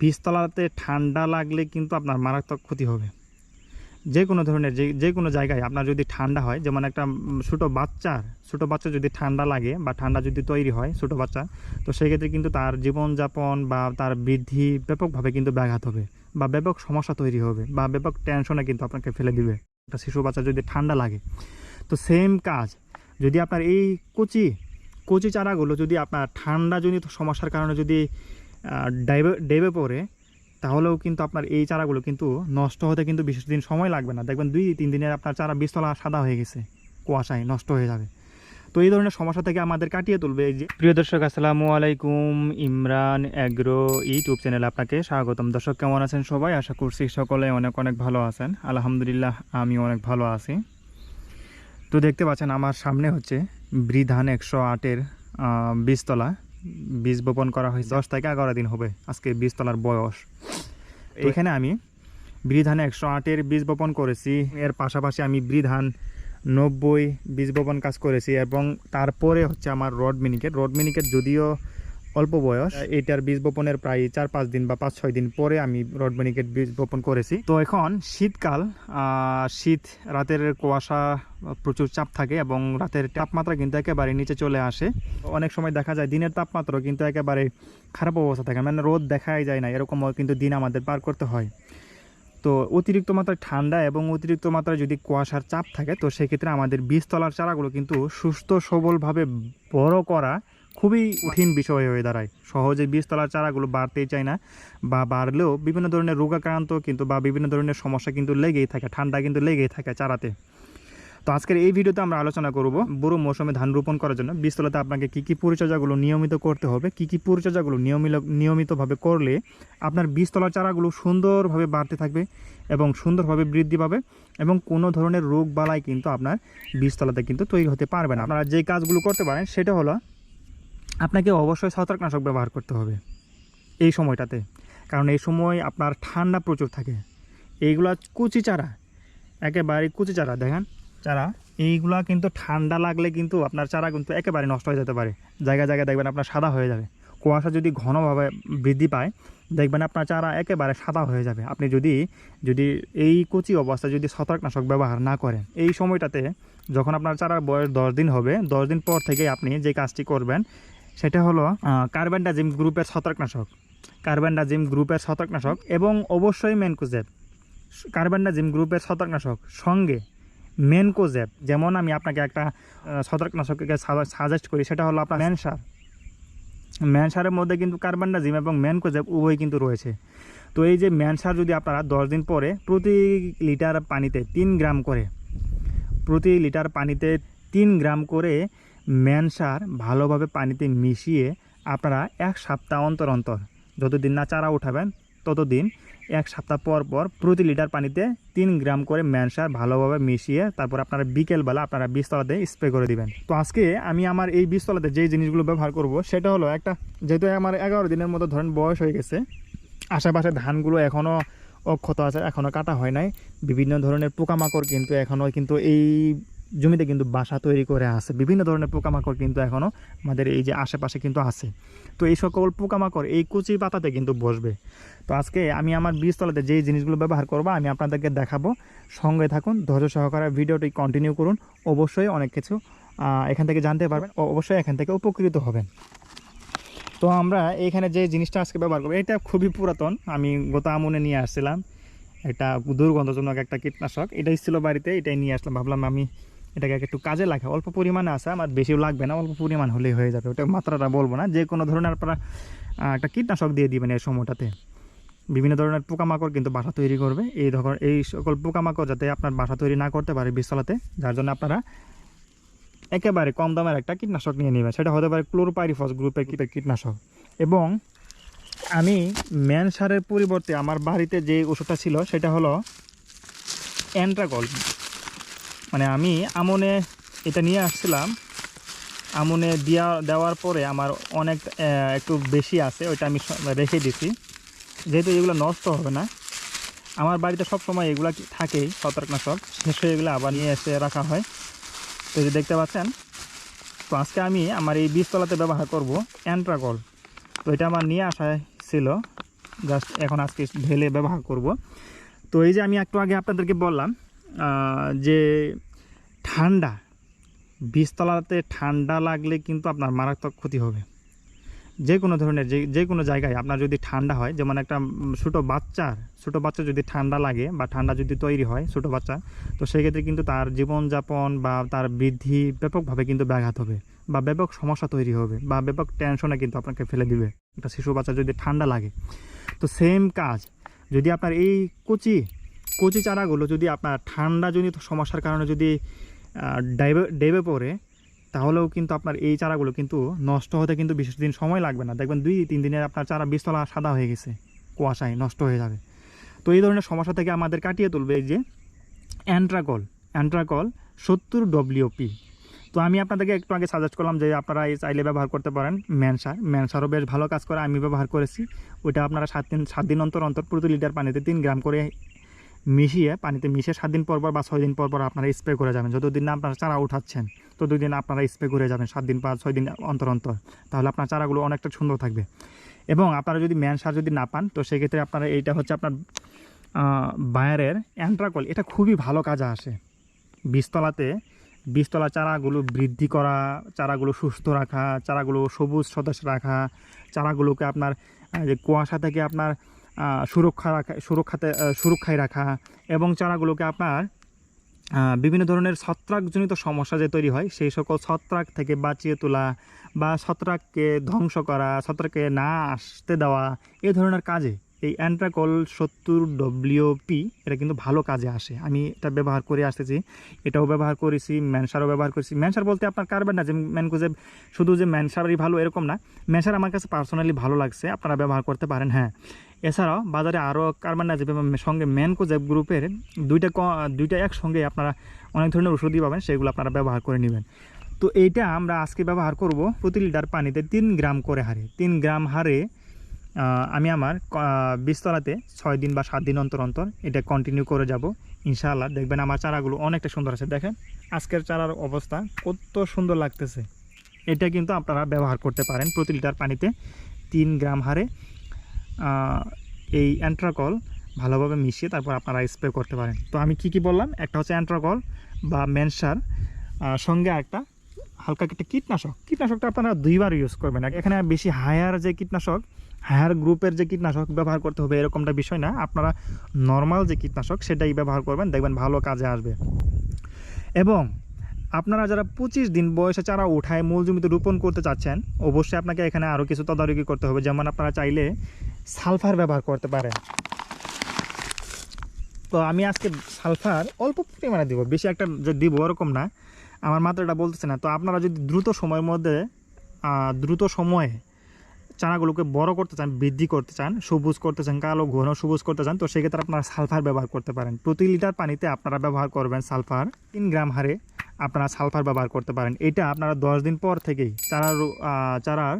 বীজতলাতে ঠান্ডা লাগলে কিন্তু আপনার মারাত্মক ক্ষতি হবে। যে কোনো ধরনের, যে যে কোনো জায়গায় আপনার যদি ঠান্ডা হয়, যেমন একটা ছোটো বাচ্চার, ছোটো বাচ্চা যদি ঠান্ডা লাগে বা ঠান্ডা যদি তৈরি হয় ছোটো বাচ্চা, তো সেক্ষেত্রে কিন্তু তার জীবনযাপন বা তার বৃদ্ধি ব্যাপকভাবে কিন্তু ব্যাঘাত হবে বা ব্যাপক সমস্যা তৈরি হবে বা ব্যাপক টেনশনে কিন্তু আপনাকে ফেলে দিবে। একটা শিশু বাচ্চা যদি ঠান্ডা লাগে, তো সেম কাজ, যদি আপনার এই কচি কচি চারাগুলো যদি আপনার ঠান্ডা জনিত সমস্যার কারণে যদি ডাইবে ডেবে পড়ে, তাহলেও কিন্তু আপনার এই চারাগুলো কিন্তু নষ্ট হতে কিন্তু বিশেষ দিন সময় লাগবে না। দেখবেন দুই, তিন দিনে আপনার চারা বীজতলা সাদা হয়ে গেছে, কুয়াশায় নষ্ট হয়ে যাবে। তো এই ধরনের সমস্যা থেকে আমাদের কাটিয়ে তুলবে এই যে প্রিয় দর্শক, আসসালামু আলাইকুম, ইমরান অ্যাগ্রো ইউটিউব চ্যানেলে আপনাকে স্বাগতম। দর্শক, কেমন আছেন সবাই? আশা করছি সকলে অনেক অনেক ভালো আছেন। আলহামদুলিল্লাহ আমি অনেক ভালো আছি। তো দেখতে পাচ্ছেন, আমার সামনে হচ্ছে বৃধান একশো আটের বীজতলা। বীজ বপন করা হয়েছে। দশ থেকে এগারো দিন হবে আজকে বীজ বীজতলার বয়স। এখানে আমি বৃধানে একশো আটের বীজ বপন করেছি। এর পাশাপাশি আমি বৃধান নব্বই বীজ বপন কাজ করেছি এবং তারপরে হচ্ছে আমার রড মিনিকেট। রড মিনিকেট যদিও অল্প বয়স। এটার বীজ বপনের প্রায় চার, পাঁচ দিন বা পাঁচ, ছয় দিন পরে আমি রড মিনিকেট বীজ বপন করেছি। তো এখন শীতকাল শীত, রাতের কুয়াশা, প্রচুর চাপ থাকে এবং রাতের তাপমাত্রা কিন্তু একেবারে নিচে চলে আসে। অনেক সময় দেখা যায় দিনের তাপমাত্রা কিন্তু একেবারে খারাপ অবস্থা থাকে মানে রোদ দেখাই যায় না এরকমও কিন্তু দিন আমাদের পার করতে হয়। তো অতিরিক্ত মাত্রায় ঠান্ডা এবং অতিরিক্ত মাত্রায় যদি কুয়াশার চাপ থাকে, তো সেক্ষেত্রে আমাদের বীজতলার চারাগুলো কিন্তু সুস্থ সবলভাবে বড় করা খুবই কঠিন বিষয় হয়ে দাঁড়ায়। সহজে বীজতলার চারাগুলো বাড়তেই চায় না বা বাড়লেও বিভিন্ন ধরনের রোগাক্রান্ত কিন্তু বা বিভিন্ন ধরনের সমস্যা কিন্তু লেগেই থাকে, ঠান্ডা কিন্তু লেগেই থাকে চারাতে। তো আজকের এই ভিডিওতে আমরা আলোচনা করব বড় মৌসুমে ধান রোপণ করার জন্য। বীজতলাতে আপনাকে কী কী পরিচর্যাগুলো নিয়মিত করতে হবে, কী কী পরিচর্যাগুলো নিয়মিত নিয়মিতভাবে করলে আপনার বীজতলার চারাগুলো সুন্দরভাবে বাড়তে থাকবে এবং সুন্দরভাবে বৃদ্ধি পাবে এবং কোনো ধরনের রোগ বালাই কিন্তু আপনার বীজতলাতে কিন্তু তৈরি হতে পারবে না। আপনারা যে কাজগুলো করতে পারেন সেটা হলো আপনাকে অবশ্যই ছত্রাকনাশক ব্যবহার করতে হবে এই সময়টাতে। কারণ এই সময় আপনার ঠান্ডা প্রচুর থাকে। এইগুলা কুচি চারা, একেবারে কুচি চারা, দেখেন। চারা, এইগুলা কিন্তু ঠান্ডা লাগলে কিন্তু আপনার চারা কিন্তু একেবারে নষ্ট হয়ে যেতে পারে। জায়গায় জায়গায় দেখবেন আপনার সাদা হয়ে যাবে। কুয়াশা যদি ঘনভাবে বৃদ্ধি পায়, দেখবেন আপনার চারা একেবারে সাদা হয়ে যাবে। আপনি যদি যদি এই কুচি অবস্থায় যদি ছত্রাকনাশক ব্যবহার না করেন, এই সময়টাতে যখন আপনার চারার বয়স দশ দিন হবে, দশ দিন পর থেকে আপনি যে কাজটি করবেন সেটা হলো কার্বেন্ডাজিম গ্রুপের ছত্রাকনাশক। কার্বেন্ডাজিম গ্রুপের ছত্রাকনাশক এবং অবশ্যই মেনকোজেব। কার্বেন্ডাজিম গ্রুপের ছত্রাকনাশক সঙ্গে মেনকোজেব, যেমন আমি আপনাকে একটা ছত্রাকনাশককে সাজেস্ট করি, সেটা হলো আপনার ম্যানসার। ম্যানসারের মধ্যে কিন্তু কার্বান্ডাজিম এবং ম্যানকোজেব উভয় কিন্তু রয়েছে। তো এই যে ম্যানসার যদি আপনারা দশ দিন পরে প্রতি লিটার পানিতে তিন গ্রাম করে, প্রতি লিটার পানিতে তিন গ্রাম করে ম্যানসার ভালোভাবে পানিতে মিশিয়ে আপনারা এক সপ্তাহ অন্তর অন্তর যতদিন না চারা উঠাবেন, ততদিন এক সপ্তাহ পর পর প্রতি লিটার পানিতে তিন গ্রাম করে ম্যানসার ভালোভাবে মিশিয়ে তারপর আপনারা বিকেলবেলা আপনারা বীজতলাতে স্প্রে করে দিবেন। তো আজকে আমি আমার এই বীজতলাতে যেই জিনিসগুলো ব্যবহার করব, সেটা হলো একটা, যেহেতু আমার এগারো দিনের মতো ধরেন বয়স হয়ে গেছে, আশেপাশে ধানগুলো এখনও অক্ষত আছে এখনও কাটা হয় নাই, বিভিন্ন ধরনের পোকামাকড় কিন্তু এখনও কিন্তু এই জমিতে কিন্তু বাসা তৈরি করে আছে। বিভিন্ন ধরনের পোকামাকড় কিন্তু এখনও আমাদের এই যে আশেপাশে কিন্তু আছে। তো এই সকল পোকামাকড় এই কুচি পাতাতে কিন্তু বসবে। তো আজকে আমি আমার বীজতলাতে যেই জিনিসগুলো ব্যবহার করব, আমি আপনাদেরকে দেখাবো। সঙ্গে থাকুন, ধৈর্য সহকারে ভিডিওটি কন্টিনিউ করুন। অবশ্যই অনেক কিছু এখান থেকে জানতে পারবেন। অবশ্যই এখান থেকে উপকৃত হবেন। তো আমরা এখানে যে জিনিসটা আজকে ব্যবহার করব, এটা খুবই পুরাতন। আমি গত আমনে নিয়ে আসছিলাম। এটা দুর্গন্ধজনক একটা কীটনাশক। এটাই ছিল বাড়িতে, এটাই নিয়ে আসলাম। ভাবলাম আমি এটাকে একটু কাজে লাগা অল্প পরিমাণে আছে, আমার বেশিও লাগবে না, অল্প পরিমাণ হলেই হয়ে যাবে। ওটা মাত্রাটা বলব না, যে কোনো ধরনের আপনারা একটা কীটনাশক দিয়ে দিবেন এই সময়টাতে। বিভিন্ন ধরনের পোকামাকড় কিন্তু বাসা তৈরি করবে। এই ধর এই সকল পোকামাকড় যাতে আপনার বাসা তৈরি না করতে পারে বীজতলাতে যার জন্য আপনারা একেবারে কম দামের একটা কীটনাশক নিয়ে নেবেন। সেটা হতে পারে ক্লোরোপাইরিফস গ্রুপের কীট- কীটনাশক। এবং আমি ম্যান সারের পরিবর্তে আমার বাড়িতে যে ওষুধটা ছিল, সেটা হলো অ্যান্ট্রাগল মানে আমি আমনে এটা নিয়ে আসছিলাম। আমনে দেওয়া দেওয়ার পরে আমার অনেক একটু বেশি আছে, ওইটা আমি রেখে দিছি। যেহেতু এগুলো নষ্ট হবে না, আমার বাড়িতে সব সময় এগুলো থাকেই ছত্রাকনাশক শেষ হয়ে এগুলো আবার নিয়ে এসে রাখা হয়। তো যে দেখতে পাচ্ছেন, তো আজকে আমি আমার এই বীজতলাতে ব্যবহার করব অ্যান্ট্রাগল। তো এটা আমার নিয়ে আসা ছিল, জাস্ট এখন আজকে ঢেলে ব্যবহার করব। তো এই যে আমি একটু আগে আপনাদেরকে বললাম যে ঠান্ডা, বীজতলাতে ঠান্ডা লাগলে কিন্তু আপনার মারাত্মক ক্ষতি হবে। যে কোনো ধরনের, যে যে কোনো জায়গায় আপনার যদি ঠান্ডা হয়, যেমন একটা ছোটো বাচ্চার, ছোটো বাচ্চা যদি ঠান্ডা লাগে বা ঠান্ডা যদি তৈরি হয় ছোটো বাচ্চা, তো সেক্ষেত্রে কিন্তু তার জীবনযাপন বা তার বৃদ্ধি ব্যাপকভাবে কিন্তু ব্যাঘাত হবে বা ব্যাপক সমস্যা তৈরি হবে বা ব্যাপক টেনশনে কিন্তু আপনাকে ফেলে দিবে। একটা শিশু বাচ্চা যদি ঠান্ডা লাগে। তো সেম কাজ, যদি আপনার এই কচি কচি চারাগুলো যদি আপনার ঠান্ডাজনিত সমস্যার কারণে যদি ডাইবে ডেবে পড়ে, তাহলেও কিন্তু আপনার এই চারাগুলো কিন্তু নষ্ট হতে কিন্তু বিশেষ দিন সময় লাগবে না। দেখবেন দুই, তিন দিনে আপনার চারা বীজতলা সাদা হয়ে গেছে, কুয়াশায় নষ্ট হয়ে যাবে। তো এই ধরনের সমস্যা থেকে আমাদের কাটিয়ে তুলবে এই যে অ্যান্ট্রাকল। অ্যান্ট্রাকল সত্তর ডব্লিউপি তো আমি আপনাদেরকে একটু আগে সাজেস্ট করলাম যে আপনারা এই চাইলে ব্যবহার করতে পারেন ম্যানসার। ম্যানসারও বেশ ভালো কাজ করে, আমি ব্যবহার করেছি। ওইটা আপনারা সাত দিন সাত দিন অন্তর অন্তর প্রতি লিটার পানিতে তিন গ্রাম করে মিশিয়ে পানিতে মিশিয়ে সাত দিন পর পর বা ছয় দিন পর পর আপনারা স্প্রে করে যাবেন। যতদিন না আপনারা চারা উঠাচ্ছেন, ততদিন আপনারা স্প্রে করে যাবেন সাত দিন পাঁচ ছয় দিন অন্তর অন্তর। তাহলে আপনার চারাগুলো অনেকটা সুন্দর থাকবে। এবং আপনারা যদি ম্যান সার যদি না পান, তো সেক্ষেত্রে আপনারা এইটা হচ্ছে আপনার বায়ারের অ্যান্ট্রাকল এটা খুবই ভালো কাজে আসে। বীজতলাতে, বীজতলা চারাগুলো বৃদ্ধি করা, চারাগুলো সুস্থ রাখা, চারাগুলো সবুজ সদস্য রাখা, চারাগুলোকে আপনার যে কুয়াশা থেকে আপনার সুরক্ষা রাখা, সুরক্ষাতে সুরক্ষায় রাখা এবং চারাগুলোকে আপনার বিভিন্ন ধরনের ছত্রাকজনিত সমস্যা যে তৈরি হয়, সেই সকল ছত্রাক থেকে বাঁচিয়ে তোলা বা ছত্রাককে ধ্বংস করা, ছত্রাককে না আসতে দেওয়া, এ ধরনের কাজে এই অ্যান্ট্রাকল সত্তর ডব্লিউপি এটা কিন্তু ভালো কাজে আসে। আমি এটা ব্যবহার করে আসতেছি, এটাও ব্যবহার করেছি, ম্যানসারও ব্যবহার করেছি। ম্যানসার বলতে আপনার কারবেন না, যে ম্যানকোজে শুধু যে ম্যানসারই ভালো এরকম না, ম্যানসার আমার কাছে পার্সোনালি ভালো লাগছে, আপনারা ব্যবহার করতে পারেন হ্যাঁ। এছাড়াও বাজারে আরও কার্বন ডাইজিপ এবং সঙ্গে ম্যানকোজেব গ্রুপের দুইটা দুইটা একসঙ্গে আপনারা অনেক ধরনের ওষুধই পাবেন, সেগুলো আপনারা ব্যবহার করে নেবেন। তো এইটা আমরা আজকে ব্যবহার করব প্রতি লিটার পানিতে তিন গ্রাম করে হারে। তিন গ্রাম হারে আমি আমার বীজতলাতে ছয় দিন বা সাত দিন অন্তর অন্তর এটা কন্টিনিউ করে যাব, ইনশাআল্লাহ। দেখবেন আমার চারাগুলো অনেকটা সুন্দর আছে। দেখেন, আজকের চারার অবস্থা কত সুন্দর লাগতেছে। এটা কিন্তু আপনারা ব্যবহার করতে পারেন প্রতি লিটার পানিতে তিন গ্রাম হারে। এই অ্যান্ট্রাকল ভালোভাবে মিশিয়ে তারপর আপনারা স্প্রে করতে পারেন। তো আমি কি কি বললাম? একটা হচ্ছে অ্যান্ট্রাকল বা মেনসার আহ, সঙ্গে একটা হালকা একটা কীটনাশক। কীটনাশকটা আপনারা দুইবার ইউজ করবেন। এখানে বেশি হায়ার যে কীটনাশক হায়ার গ্রুপের যে কীটনাশক ব্যবহার করতে হবে এরকমটা বিষয় না। আপনারা নর্মাল যে কীটনাশক সেটাই ব্যবহার করবেন দেখবেন ভালো কাজে আসবে। এবং আপনারা যারা পঁচিশ দিন বয়সে চারা উঠায় মূল জমিতে রোপণ করতে চাচ্ছেন অবশ্যই আপনাকে এখানে আরও কিছু তদারকি করতে হবে। যেমন আপনারা চাইলে সালফার ব্যবহার করতে পারেন। তো আমি আজকে সালফার অল্প পরিমাণে দিব, বেশি একটা দিব ওরকম না। আমার মাত্রাটা বলতেছে না। তো আপনারা যদি দ্রুত সময়ের মধ্যে দ্রুত সময়ে চারাগুলোকে বড় করতে চান, বৃদ্ধি করতে চান, সবুজ করতে চান, কালো, ঘন, সবুজ করতে চান, তো সেক্ষেত্রে আপনারা সালফার ব্যবহার করতে পারেন। প্রতি লিটার পানিতে আপনারা ব্যবহার করবেন সালফার। তিন গ্রাম হারে আপনারা সালফার ব্যবহার করতে পারেন। এটা আপনারা দশ দিন পর থেকেই চারার চারার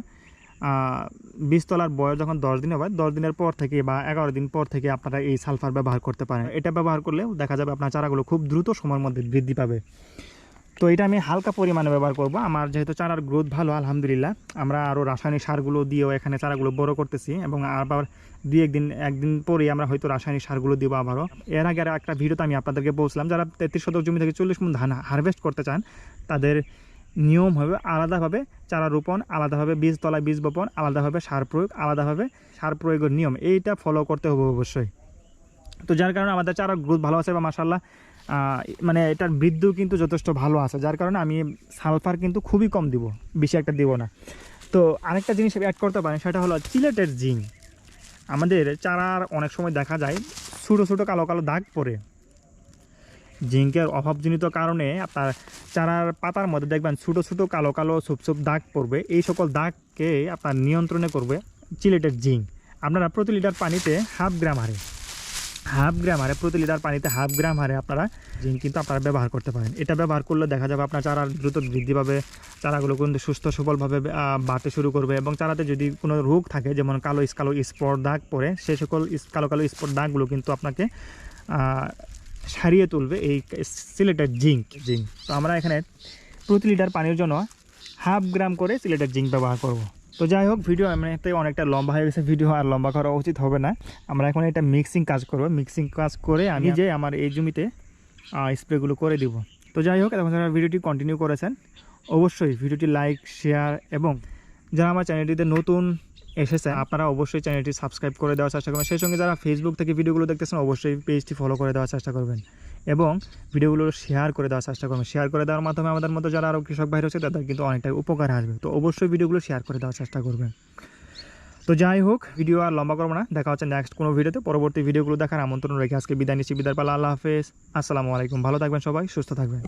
বীজতলার বয়স যখন দশ দিন হবে দশ দিনের পর থেকে বা এগারো দিন পর থেকে আপনারা এই সালফার ব্যবহার করতে পারেন। এটা ব্যবহার করলে দেখা যাবে আপনার চারাগুলো খুব দ্রুত সময়ের মধ্যে বৃদ্ধি পাবে। তো এটা আমি হালকা পরিমাণে ব্যবহার করব। আমার যেহেতু চারার গ্রোথ ভালো, আলহামদুলিল্লাহ, আমরা আরও রাসায়নিক সারগুলো দিয়েও এখানে চারাগুলো বড় করতেছি এবং আবার দুই একদিন একদিন পরেই আমরা হয়তো রাসায়নিক সারগুলো দিব আবারও। এর আগে একটা ভিডিওতে আমি আপনাদেরকে বলছিলাম, যারা তেত্রিশ শতক জমি থেকে চল্লিশ মন ধান হারভেস্ট করতে চান, তাদের নিয়ম হবে আলাদাভাবে চারা রোপণ, আলাদাভাবে বীজ তলায় বীজ বপন, আলাদাভাবে সার প্রয়োগ, আলাদাভাবে সার প্রয়োগের নিয়ম, এইটা ফলো করতে হবে অবশ্যই। তো যার কারণে আমাদের চারা গ্রোথ ভালো আছে বা মাসাল্লাহ মানে এটার বৃদ্ধিও কিন্তু যথেষ্ট ভালো আছে, যার কারণে আমি সালফার কিন্তু খুবই কম দিব, বেশি একটা দিব না। তো আরেকটা জিনিস অ্যাড করতে পারেন, সেটা হলো চিলেটের জিং আমাদের চারার অনেক সময় দেখা যায়, ছোটো ছোটো কালো কালো দাগ পড়ে। জিঙ্কের অভাবজনিত কারণে আপনার চারার পাতার মধ্যে দেখবেন ছোটো ছোটো কালো কালো ছোপ ছোপ দাগ পড়বে। এই সকল দাগকে আপনার নিয়ন্ত্রণে করবে চিলেটের জিঙ্ক আপনারা প্রতি লিটার পানিতে হাফ গ্রাম হারে হাফ গ্রাম হারে প্রতি লিটার পানিতে হাফ গ্রাম হারে আপনারা জিঙ্ক কিন্তু আপনারা ব্যবহার করতে পারেন। এটা ব্যবহার করলে দেখা যাবে আপনার চারার দ্রুত বৃদ্ধি পাবে, চারাগুলো কিন্তু সুস্থ সবলভাবে বাড়তে শুরু করবে এবং চারাতে যদি কোনো রোগ থাকে, যেমন কালো কালো স্পট দাগ পড়ে সেই সকল কালো কালো স্পট দাগগুলো কিন্তু আপনাকে সারিয়ে তুলবে এই সিলেটের জিঙ্ক। জিঙ্ক। তো আমরা এখানে প্রতি লিটার পানির জন্য হাফ গ্রাম করে সিলেটের জিঙ্ক ব্যবহার করব। তো যাই হোক ভিডিও এমনিতে অনেকটা লম্বা হয়ে গেছে ভিডিও আর লম্বা করা উচিত হবে না। আমরা এখন এটা মিক্সিং কাজ করব। মিক্সিং কাজ করে আমি যে আমার এই জমিতে স্প্রেগুলো করে দিব। তো যাই হোক এখন যারা ভিডিওটি কন্টিনিউ করেছেন অবশ্যই ভিডিওটি লাইক শেয়ার এবং যারা আমার চ্যানেলটিতে নতুন এসেছেন আপনারা অবশ্যই চ্যানেলটি সাবস্ক্রাইব করে দেওয়ার চেষ্টা করবেন। সেই সঙ্গে যারা ফেসবুক থেকে ভিডিওগুলো দেখতেছেন, অবশ্যই পেজটি ফলো করে দেওয়ার চেষ্টা করবেন। এবং ভিডিওগুলো শেয়ার করে দেওয়ার চেষ্টা করবেন। শেয়ার করে দেওয়ার মাধ্যমে আমাদের মতো যারা আরও কৃষক ভাই রয়েছে, তাদের কিন্তু অনেকটাই উপকার আসবে। তো অবশ্যই ভিডিওগুলো শেয়ার করে দেওয়ার চেষ্টা করবেন। তো যাই হোক ভিডিও আর লম্বা করব না। দেখা হচ্ছে নেক্সট কোনো ভিডিওতে পরবর্তী ভিডিওগুলো দেখার আমন্ত্রণ রেখে আজকে বিদায় নিচ্ছি। বিদায় পালা, আল্লাহ হাফেজ। আসসালামু আলাইকুম। ভালো থাকবেন সবাই, সুস্থ থাকবেন।